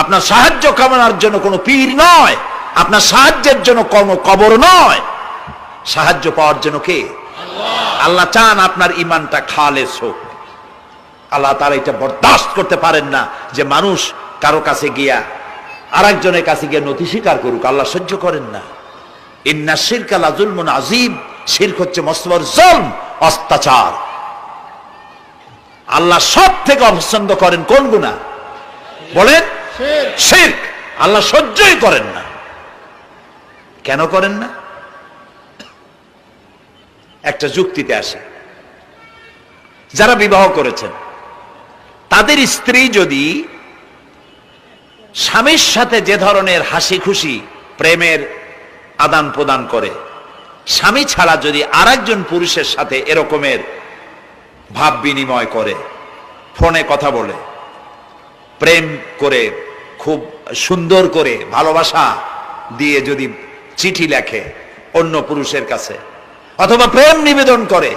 আপনার সাহায্য কামনার জন্য কোনো পীর নয় আপনার সাহায্যের জন্য কোনো কবর নয়। সাহায্য পাওয়ার জন্য কে? আল্লাহ। চান আপনার ইমানটা খালেস হোক। আল্লাহ তারা এটা বরদাস্ত করতে পারেন না যে মানুষ কারও কাছে গিয়া আরেকজনের কাছে গিয়ে নথি স্বীকার করুক আল্লাহ সহ্য করেন না। ইন্না শিরক আলা জুলমুন আজিম শিরক হচ্ছে মস্তবর জলম অত্যাচার। আল্লাহ সব থেকে অপছন্দ করেন কোন গুণা বলেন আল্লাহ সহ্যই করেন না। কেন করেন না? একটা যুক্তিতে আসে। যারা বিবাহ করেছেন, তাদের স্ত্রী যদি স্বামীর সাথে যে ধরনের হাসি খুশি প্রেমের আদান প্রদান করে, স্বামী ছাড়া যদি আরেকজন পুরুষের সাথে এরকমের ভাব বিনিময় করে, ফোনে কথা বলে, প্রেম করে খুব সুন্দর করে ভালোবাসা দিয়ে যদি চিঠি লেখে অন্য পুরুষের কাছে, অথবা প্রেম নিবেদন করে